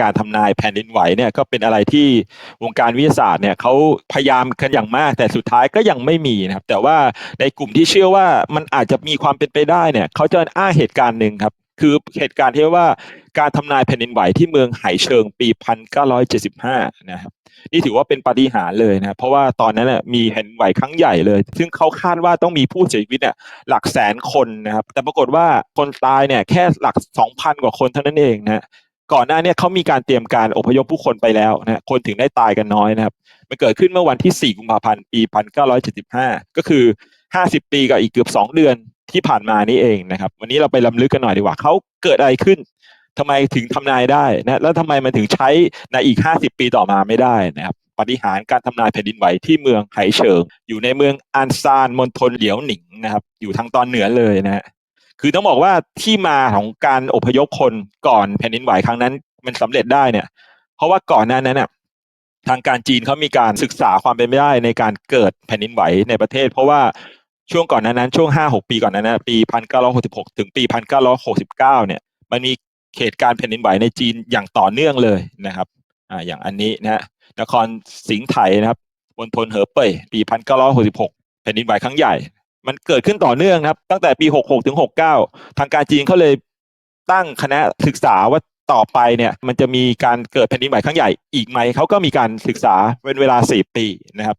การทำนายแผ่นดินไหวเนี่ยก็เป็นอะไรที่วงการวิทยาศาสตร์เนี่ยเขาพยายามกันอย่างมาก แต่สุดท้ายก็ยังไม่มีนะครับแต่ว่าในกลุ่มที่เชื่อว่ามันอาจจะมีความเป็นไปได้เนี่ยเขาจะอ้างเหตุการณ์หนึ่งครับคือเหตุการณ์ที่ว่าการทำนายแผ่นดินไหวที่เมืองไหเชิงปี 1975 นะครับนี่ถือว่าเป็นปาฏิหาริย์เลยนะเพราะว่าตอนนั้นน่ะมีแผ่นดินไหวครั้งใหญ่เลย ซึ่งเขาคาดว่าต้องมีผู้เสียชีวิตเนี่ยหลักแสนคนนะครับแต่ปรากฏว่าคนตายเนี่ยแค่หลัก 2,000 กว่าคนเท่านั้นเองนะ ก่อนหน้าเนี้เขามีการเตรียมการอพยพผู้คนไปแล้วนะคนถึงได้ตายกันน้อยนะครับ มันเกิดขึ้นเมื่อวันที่ 4 กุมภาพันธ์ ปี 1975 ก็คือ 50 ปีกับอีกเกือบ 2 เดือนที่ผ่านมานี่เองนะครับ วันนี้เราไปลำลึกกันหน่อยดีกว่าเขาเกิดอะไรขึ้นทำไมถึงทำนายได้นะแล้วทำไมมันถึงใช้ในอีก 50 ปีต่อมาไม่ได้นะครับปฏิหารการทำนายแผ่นดินไหวที่เมืองไหเฉิง อยู่ในเมืองอันซานมณฑลเหลียวหนิงนะครับ อยู่ทางตอนเหนือเลยนะฮะ คือต้องบอกว่าที่มาของการอพยพคนก่อนแผ่นดินไหวครั้งนั้น มันสำเร็จได้เนี่ย เพราะว่าก่อนหน้านั้นน่ะทางการจีนเขามีการศึกษาความเป็นไปได้ในการเกิดแผ่นดินไหวในประเทศ เพราะว่าช่วงก่อนหน้านั้น ช่วงห้าหกปีก่อนนั้นนะปีพันเก้าร้อยหกสิบหกถึงปีพันเก้าร้อยหกสิบเก้าเนี่ย มันมีเหตุการณ์แผ่นดินไหวในจีนอย่างต่อเนื่องเลยนะครับอ่าอย่างอันนี้นะฮะนครสิงห์ไถนะครับบนทนเหอเป่ยปีพันเก้าร้อยหกสิบหกแผ่นดินไหวครั้งใหญ่ มันเกิดขึ้นต่อเนื่องนะครับ ตั้งแต่ปีหกหกถึงหกเก้าทางการจีนเขาเลยตั้งคณะศึกษาว่าต่อไปเนี่ยมันจะมีการเกิดแผ่นดินไหวครั้งใหญ่อีกไหมเขาก็มีการศึกษาเป็นเวลาสี่ปีนะครับ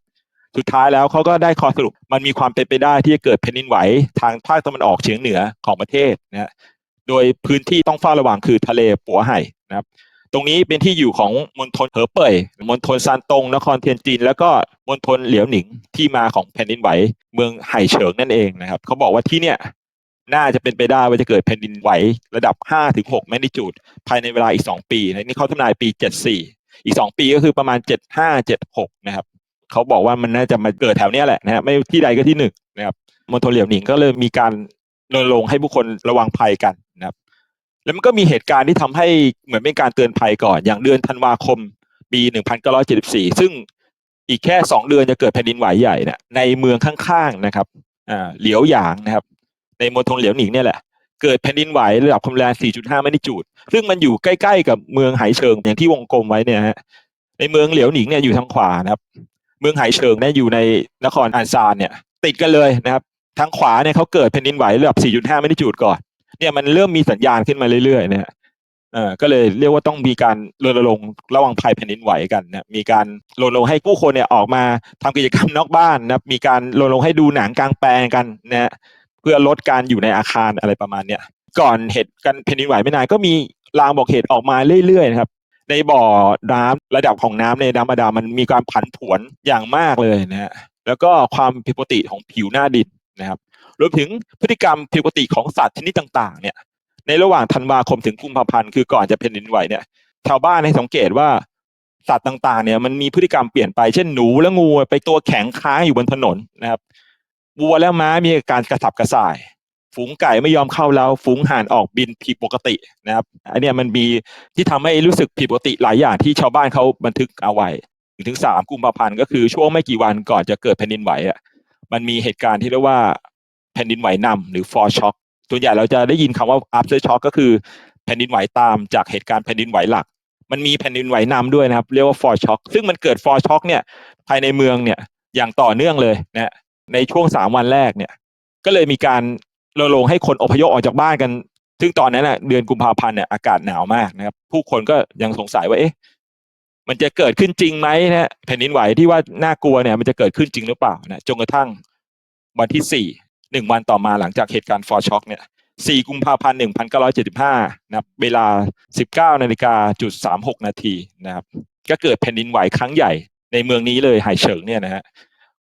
สุดท้ายแล้วเขาก็ได้ข้อสรุป มันมีความเป็นไปได้ที่จะเกิดแผ่นดินไหวทางภาคตะวันออกเฉียงเหนือของประเทศนะโดยพื้นที่ต้องเฝ้าระวังคือทะเลปัวไห่นะครับ ตรงนี้เป็นที่อยู่ของมณฑลเหอเป่ยมณฑลซานตงนครเทียนจิน แล้วก็มณฑลเหลียวหนิงที่มาของแผ่นดินไหวเมืองไห่เฉิงนั่นเองนะครับเขาบอกว่าที่เนี่ยน่าจะเป็นไปได้ว่าจะเกิดแผ่นดินไหวระดับ5ถึง6แมกนิจูดภายในเวลาอีก 2 ปีนะนี่เขาทำนายปี 74 อีก 2 ปีก็คือประมาณ 75 76 นะครับเขาบอกว่ามันน่าจะมาเกิดแถวนี้แหละนะฮะไม่ที่ใดก็ที่หนึ่งนะครับมณฑลเหลียวหนิงก็เลยมีการรณรงค์ให้ผู้คนระวังภัยกันนะครับ แล้วมันก็มีเหตุการณ์ที่ทำให้เหมือนเป็นการเตือนภัยก่อน อย่างเดือนธันวาคมปี1974 ซึ่งอีกแค่ 2 เดือนจะเกิดแผ่นดินไหวใหญ่เนี่ยในเมืองข้างๆนะครับอ่าเหลียวหยางนะครับ ในมณฑลเหลียวหนิงเนี่ยแหละเกิดแผ่นดินไหวระดับความแรง 4.5มกนิจูด ซึ่งมันอยู่ใกล้ๆกับเมืองไหเฉิงอย่างที่วงกลมไว้เนี่ยฮะในเมืองเหลียวหนิงเนี่ยอยู่ทางขวานะครับ เมืองไหเฉิงเนี่ยอยู่ในนครอันซานเนี่ย ติดกันเลยนะครับ ทางขวาเนี่ยเขาเกิดแผ่นดินไหวระดับ 4.5มกนิจูดก่อน เนี่ยมันเริ่มมีสัญญาณขึ้นมาเรื่อยๆเนี่ยเออก็เลยเรียกว่าต้องมีการรณรงค์ระวังภัยแผ่นดินไหวกันนะมีการรณรงค์ให้ผู้คนเนี่ยออกมาทำกิจกรรมนอกบ้านนะมีการรณรงค์ให้ดูหนังกลางแปลงกันนะเพื่อลดการอยู่ในอาคารอะไรประมาณเนี้ยก่อนเหตุการแผ่นดินไหวไม่นานก็มีรางบอกเหตุออกมาเรื่อยๆนะครับในบ่อน้ำระดับของน้ำในน้ำบาดาลมันมีการผันผวนอย่างมากเลยนะฮะแล้วก็ความผิดปกติของผิวหน้าดินนะครับ รวมถึงพฤติกรรมผิดปกติของสัตว์ชนิดต่าง ๆ เนี่ย ในระหว่างธันวาคมถึงกุมภาพันธ์คือก่อนจะแผ่นดินไหวเนี่ยชาวบ้านให้สังเกตว่าสัตว์ต่างๆ เนี่ยมันมีพฤติกรรมเปลี่ยนไปเช่นหนูและงูไปตัวแข็งค้างอยู่บนถนนนะครับวัวและม้ามีอาการกระสับกระส่าย ฝูงไก่ไม่ยอมเข้าแล้วฝูงห่านออกบินผิดปกตินะครับ อันนี้มันมีที่ทำให้รู้สึกผิดปกติหลายอย่างที่ชาวบ้านเขาบันทึกเอาไว้ถึงสามกุมภาพันธ์ก็คือช่วงไม่กี่วันก่อนจะเกิดแผ่นดินไหวอะมันมีเหตุการณ์ที่เรียกว่า แผ่นดินไหวนำหรือ for shock ส่วนใหญ่เราจะได้ยินคำว่า after shock ก็คือแผ่นดินไหวตามจากเหตุการณ์แผ่นดินไหวหลัก มันมีแผ่นดินไหวนำด้วยนะครับ เรียกว่า for shock ซึ่งมันเกิด for shock เนี่ยภายในเมืองเนี่ยอย่างต่อเนื่องเลยนะในช่วงสามวันแรกเนี่ย ก็เลยมีการรณรงค์ให้คนอพยพออกจากบ้านกัน ซึ่งตอนนั้นน่ะเดือนกุมภาพันธ์เนี่ยอากาศหนาวมากนะครับ ผู้คนก็ยังสงสัยว่าเอ๊ะมันจะเกิดขึ้นจริงไหมนะแผ่นดินไหวที่ว่าน่ากลัวเนี่ย มันจะเกิดขึ้นจริงหรือเปล่านะจนกระทั่งวันที่สี่ หนึ่งวันต่อมาหลังจากเหตุการณ์ฟอร์ช็อกเนี่ย4กุมภาพันธ์1975นะครับเวลา19นาฬิกาจุด36นาทีนะครับก็เกิดแผ่นดินไหวครั้งใหญ่ในเมืองนี้เลยไหเฉิงเนี่ยนะฮะ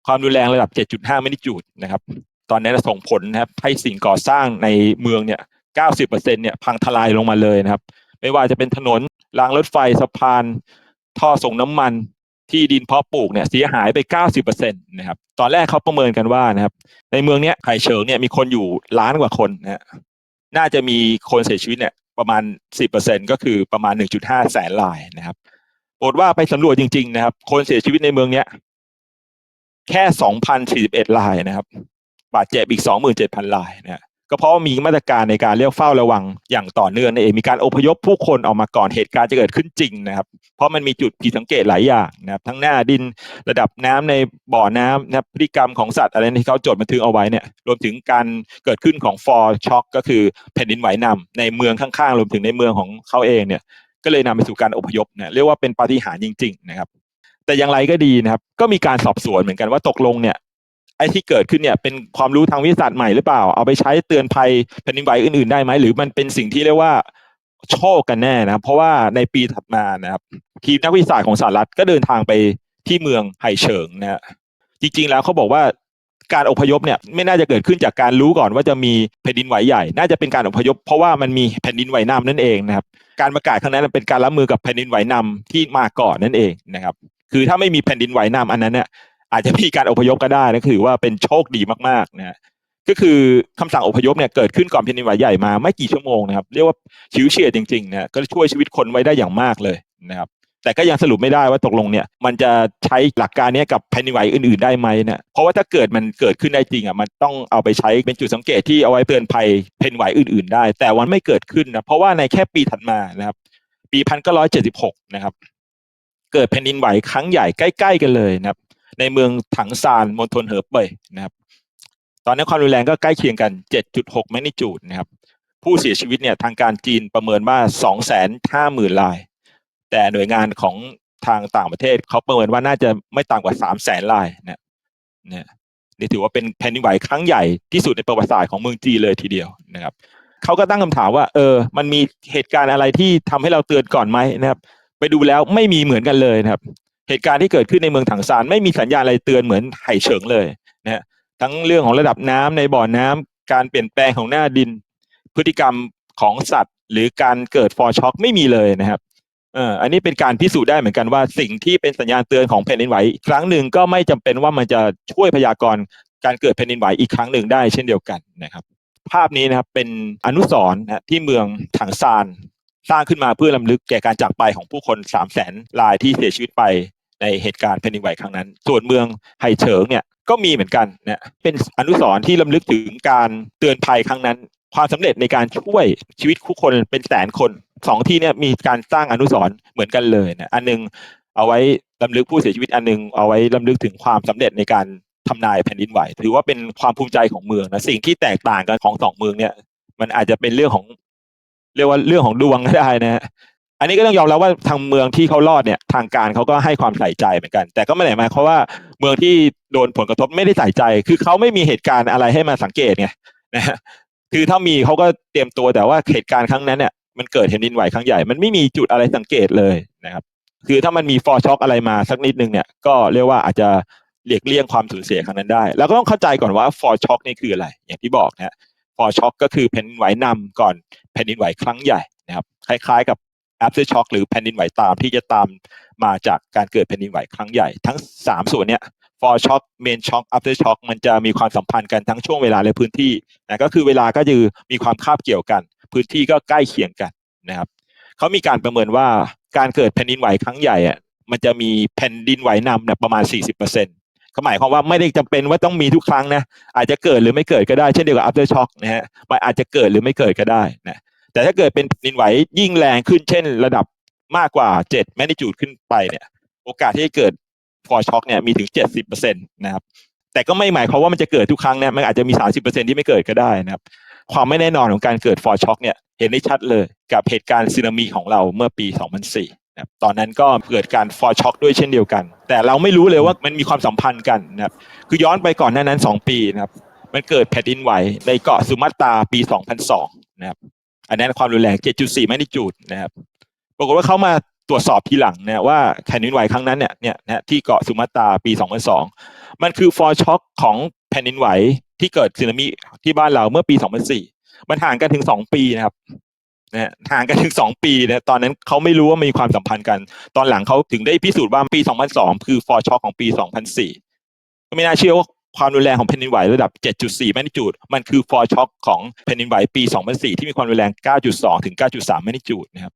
ความรุนแรงระดับ 7.5มินิจูดนะครับ ตอนนี้ส่งผลนะครับให้สิ่งก่อสร้างในเมืองเนี่ย 90%เนี่ยพังทลายลงมาเลยนะครับ ไม่ว่าจะเป็นถนนรางรถไฟสะพาน ท่อส่งน้ำมัน ที่ดินเพาะปลูกเนี่ยเสียหายไป 90%นะครับตอนแรกเขาประเมินกันว่านะครับในเมืองเนี้ยไห่เฉิงเนี่ยมีคนอยู่ล้านกว่าคนนะฮะน่าจะมีคนเสียชีวิตเนี่ยประมาณ 10%ก็คือประมาณ 1.5 แสนรายนะครับปรากฏว่าไปสำรวจจริง ๆ นะครับ คนเสียชีวิตในเมืองเนี้ยแค่ 2,041รายนะครับ บาดเจ็บอีก 27,000รายนะฮะ ก็เพราะว่ามีมาตรการในการเรียกเฝ้าระวังอย่างต่อเนื่องนั่นเองมีการอพยพผู้คนออกมาก่อนเหตุการณ์จะเกิดขึ้นจริงนะครับ เพราะมันมีจุดผิดสังเกตหลายอย่างนะครับ ทั้งหน้าดินระดับน้ำในบ่อน้ำนะครับพฤติกรรมของสัตว์อะไรที่เขาจดบันทึกเอาไว้เนี่ยรวมถึงการเกิดขึ้นของฟอร์ช็อกก็คือแผ่นดินไหวนำในเมืองข้างๆ รวมถึงในเมืองของเขาเองเนี่ยก็เลยนำไปสู่การอพยพเนี่ยเรียกว่าเป็นปาฏิหาริย์จริง ๆ นะครับแต่อย่างไรก็ดีนะครับ ก็มีการสอบสวนเหมือนกันว่าตกลงเนี่ย ไอ้ที่เกิดขึ้นเนี่ยเป็นความรู้ทางวิทยาศาสตร์ใหม่หรือเปล่า เอาไปใช้เตือนภัยแผ่นดินไหวอื่นๆได้ไหมหรือมันเป็นสิ่งที่เรียกว่าโชคกันแน่นะครับ เพราะว่าในปีถัดมานะครับทีมนักวิทยาศาสตร์ของสหรัฐก็เดินทางไปที่เมืองไห่เฉิงนะจริงๆแล้วเขาบอกว่าการอพยพเนี่ยไม่น่าจะเกิดขึ้นจากการรู้ก่อนว่าจะมีแผ่นดินไหวใหญ่ น่าจะเป็นการอพยพ เพราะว่ามันมีแผ่นดินไหวนำนั่นเองนะครับ การประกาศครั้งนั้นเป็นการรับมือกับแผ่นดินไหวนำที่มาก่อนนั่นเองนะครับ คือถ้าไม่มีแผ่นดินไหวนำอันนั้นเนี่ย อาจจะมีการอพยพก็ได้นะคือว่าเป็นโชคดีมากๆนะฮะก็คือคำสั่งอพยพเนี่ยเกิดขึ้นก่อนแผ่นดินไหวใหญ่มาไม่กี่ชั่วโมงนะครับเรียกว่าชิวเฉียดจริงๆนะก็ช่วยชีวิตคนไว้ได้อย่างมากเลยนะครับแต่ก็ยังสรุปไม่ได้ว่าตกลงเนี่ยมันจะใช้หลักการนี้กับแผ่นดินไหวอื่นๆได้ไหมนะเพราะว่าถ้าเกิดมันเกิดขึ้นได้จริงอะมันต้องเอาไปใช้เป็นจุดสังเกตที่เอาไว้เตือนภัยแผ่นดินไหวอื่นๆได้ แต่วันไม่เกิดขึ้นนะเพราะว่าในแค่ปีถัดมานะครับปีพันเก้าร้อยเจ็ดสิบหกนะครับเกิดแผ่นดินไหวครั้งใหญ่ใกล้ ๆ กันเลยนะครับ ในเมืองถังซานมณฑลเหอเป่ยนะครับ ตอนนี้ความรุนแรงก็ใกล้เคียงกัน 7.6แมกนิจูดนะครับ ผู้เสียชีวิตเนี่ยทางการจีนประเมินว่า 250,000ราย แต่หน่วยงานของทางต่างประเทศเขาประเมินว่าน่าจะไม่ต่ำกว่า 300,000รายเนี่ยเนี่ยนี่ถือว่าเป็นแผ่นดินไหวครั้งใหญ่ที่สุดในประวัติศาสตร์ของเมืองจีนเลยทีเดียวนะครับเขาก็ตั้งคำถามว่า เออ มันมีเหตุการณ์อะไรที่ทำให้เราเตือนก่อนไหมนะครับ ไปดูแล้วไม่มีเหมือนกันเลยนะครับ เหตุการณ์ที่เกิดขึ้นในเมืองถังซานไม่มีสัญญาณอะไรเตือนเหมือนไห่เฉิงเลยนะฮะทั้งเรื่องของระดับน้ำในบ่อน้ำการเปลี่ยนแปลงของหน้าดิน พฤติกรรมของสัตว์ หรือการเกิดฟอร์ช็อกไม่มีเลยนะครับเอออันนี้เป็นการพิสูจน์ได้เหมือนกันว่าสิ่งที่เป็นสัญญาณเตือนของแผ่นดินไหวครั้งหนึ่งก็ไม่จำเป็นว่ามันจะช่วยพยากรณ์การเกิดแผ่นดินไหวอีกครั้งหนึ่งได้เช่นเดียวกันนะครับ ภาพนี้นะครับเป็นอนุสรณ์ที่เมืองถังซาน สร้างขึ้นมาเพื่อลำลึกแก่การจากไปของผู้คน3 0 0แสนรายที่เสียชีวิตไปในเหตุการณ์แผ่นดินไหวครั้งนั้น ส่วนเมืองไห่เฉิงเนี่ยก็มีเหมือนกันนะเป็นอนุสรณ์ที่ลำลึกถึงการเตือนภัยครั้งนั้น ความสำเร็จในการช่วยชีวิตผู้คนเป็นแสนคนสองที่เนี่ยมีการสร้างอนุสรณ์เหมือนกันเลยนะอันหนึงเอาไว้ลำลึกผู้เสียชีวิตอันหนึงเอาไว้ลำลึกถึงความสำเร็จในการทำนายแผ่นดินไหวถือว่าเป็นความภูมิใจของเมืองนะสิ่งที่แตกต่างกันของสองเมืองเนี่ยมันอาจจะเป็นเรื่องของ เรียกว่าเรื่องของดวงก็ได้นะฮะอันนี้ก็ต้องยอมรับว่าทางเมืองที่เขารอดเนี่ยทางการเขาก็ให้ความใส่ใจเหมือนกัน แต่ก็ไม่ได้หมายความว่าเมืองที่โดนผลกระทบไม่ได้ใส่ใจ คือเขาไม่มีเหตุการณ์อะไรให้มาสังเกตไงนะฮะคือถ้ามีเขาก็เตรียมตัวแต่ว่าเหตุการณ์ครั้งนั้นเนี่ยมันเกิดแผ่นดินไหวครั้งใหญ่ มันไม่มีจุดอะไรสังเกตเลยนะครับ คือถ้ามันมีฟอร์ช็อกอะไรมาสักนิดนึงเนี่ยก็เรียกว่าอาจจะเลียกเลี่ยงความสูญเสียครั้งนั้นได้ แล้วก็ต้องเข้าใจก่อนว่าฟอร์ช็อกนี่คืออะไร อย่างที่บอกนะ ฮะฟอร์ช็อกก็คือแผ่นดินไหวนำก่อนแผ่นดินไหวครั้งใหญ่นะครับคล้ายๆกับ after shock หรือแผ่นดินไหวตามที่จะตามมาจากการเกิดแผ่นดินไหวครั้งใหญ่ ทั้ง 3 ส่วนเนี้ย for shock main shock after shock มันจะมีความสัมพันธ์กันทั้งช่วงเวลาและพื้นที่นะก็คือเวลาก็คือมีความคาบเกี่ยวกัน พื้นที่ก็ใกล้เคียงกันนะครับเขามีการประเมินว่าการเกิดแผ่นดินไหวครั้งใหญ่อะมันจะมีแผ่นดินไหวนำเนี่ยประมาณ 40%เขาหมายความว่าไม่ได้จำเป็นว่าต้องมีทุกครั้งนะอาจจะเกิดหรือไม่เกิดก็ได้เช่นเดียวกับ after shock นะฮะมันอาจจะเกิดหรือไม่เกิดก็ได้นะแต่ถ้าเกิดเป็นแผ่นดินไหวยิ่งแรงขึ้นเช่น ระดับมากกว่า7 magnitude ขึ้นไปเนี่ยโอกาสที่จะเกิด for shock เนี่ยมีถึง 70%นะครับแต่ก็ไม่หมายความว่ามันจะเกิดทุกครั้งนะมันอาจจะมี 30%ที่ไม่เกิดก็ได้นะครับความไม่แน่นอนของการเกิด for shock เนี่ยเห็นได้ชัดเลยกับเหตุการณ์สึนามิของเราเมื่อปี 2004 นะครับตอนนั้นก็เกิดการ for shock ด้วยเช่นเดียวกัน แต่เราไม่รู้เลยว่ามันมีความสัมพันธ์กันนะครับคือย้อนไปก่อนหน้านั้น 2 ปีนะครับมันเกิดแผ่นดินไหวในเกาะสุมาตราปี 2002 นะครับอันนั้นความรุนแรง 7.4แมกนิจูดนะครับปรากฏว่าเขามาตรวจสอบทีหลังนะว่าแผ่นดินไหวครั้งนั้นเนี่ยเนี่ยนะที่เกาะสุมาตราปี 2002 มันคือฟอร์ช็อคของแผ่นดินไหวที่เกิดสึนามิที่บ้านเราเมื่อปี 2004 มันห่างกันถึง 2 ปีนะครับ นะห่างกันถึง 2 ปีนะตอนนั้นเขาไม่รู้ว่ามีความสัมพันธ์กัน ตอนหลังเขาถึงได้พิสูจน์ว่าปี 2002 คือฟอร์ช็อคของปี 2004 ก็ไม่น่าเชื่อว่าความรุนแรงของแผ่นดินไหวระดับ 7.4 แมกนิจูด มันคือฟอร์ช็อคของแผ่นดินไหวปี 2004 ที่มีความรุนแรง 9.2 ถึง 9.3 แมกนิจูดนะครับ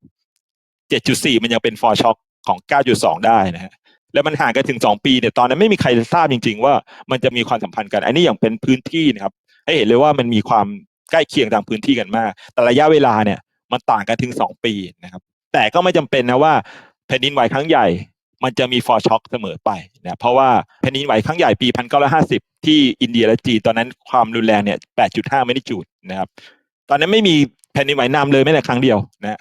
7.4 มันยังเป็นฟอร์ช็อคของ 9.2 ได้นะฮะ แล้วมันห่างกันถึง 2 ปีเนี่ย ตอนนั้นไม่มีใครทราบจริง ๆ ว่ามันจะมีความสัมพันธ์กัน อันนี้อย่างเป็นพื้นที่นะครับ ให้เห็นเลยว่ามันมีความใกล้เคียงตามพื้นที่กันมาก แต่ระยะเวลาเนี่ย มันต่างกันถึงสองปีนะครับ แต่ก็ไม่จำเป็นนะว่าแผ่นดินไหวครั้งใหญ่ มันจะมีฟอร์ช็อคเสมอไปนะเพราะว่าแผ่นดินไหวครั้งใหญ่ปี 1950 ที่อินเดียและจีนตอนนั้นความรุนแรงเนี่ย 8.5ไม่ได้จูดนะครับ ตอนนั้นไม่มีแผ่นดินไหวนำเลยแม้แต่ครั้งเดียวนะ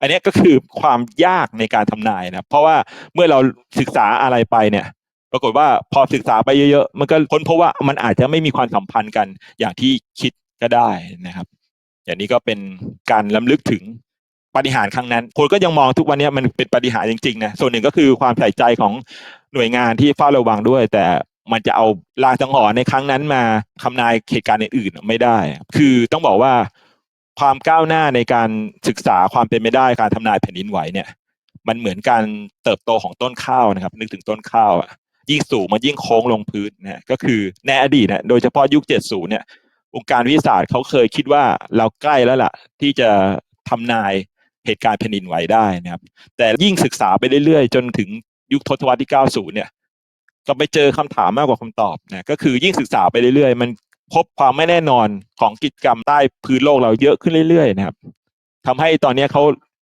อันนี้ก็คือความยากในการทำนายนะเพราะว่าเมื่อเราศึกษาอะไรไปเนี่ย ปรากฏว่าพอศึกษาไปเยอะๆ มันก็ค้นพบว่ามันอาจจะไม่มีความสัมพันธ์กันอย่างที่คิดก็ได้นะครับ อย่างนี้ก็เป็นการล้ำลึกถึงปฏิหารครั้งนั้น คนก็ยังมองทุกวันนี้มันเป็นปฏิหารจริงๆนะส่วนหนึ่งก็คือความใส่ใจของหน่วยงานที่เฝ้าระวังด้วย แต่มันจะเอาลางสังหรณ์ในครั้งนั้นมาทำนายเหตุการณ์อื่นๆไม่ได้ คือต้องบอกว่าความก้าวหน้าในการศึกษาความเป็นไปได้การทำนายแผ่นดินไหวเนี่ย มันเหมือนการเติบโตของต้นข้าวนะครับ นึกถึงต้นข้าวอะยิ่งสูงมันยิ่งโค้งลงพื้นนะก็คือในอดีตนะโดยเฉพาะยุค 70 เนี่ย องค์การวิทยาศาสตร์เขาเคยคิดว่าเราใกล้แล้วล่ะ ที่จะทำนายเหตุการณ์แผ่นดินไหวได้นะครับ แต่ยิ่งศึกษาไปเรื่อยๆ จนถึงยุคทศวรรษที่ 90 เนี่ย ก็ไปเจอคำถามมากกว่าคำตอบนะก็คือยิ่งศึกษาไปเรื่อยๆ มันพบความไม่แน่นอนของกิจกรรมใต้พื้นโลกเราเยอะขึ้นเรื่อยๆ นะครับทำให้ตอนนี้เขา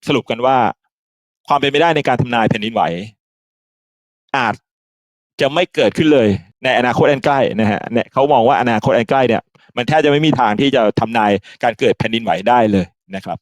สรุปกันว่า ความเป็นไปได้ในการทำนายแผ่นดินไหว อาจจะไม่เกิดขึ้นเลย ในอนาคตอันใกล้นะฮะเนี่ยเขามองว่าอนาคตอันใกล้เนี่ย มันแทบจะไม่มีทางที่จะทำนายการเกิดแผ่นดินไหวได้เลยนะครับ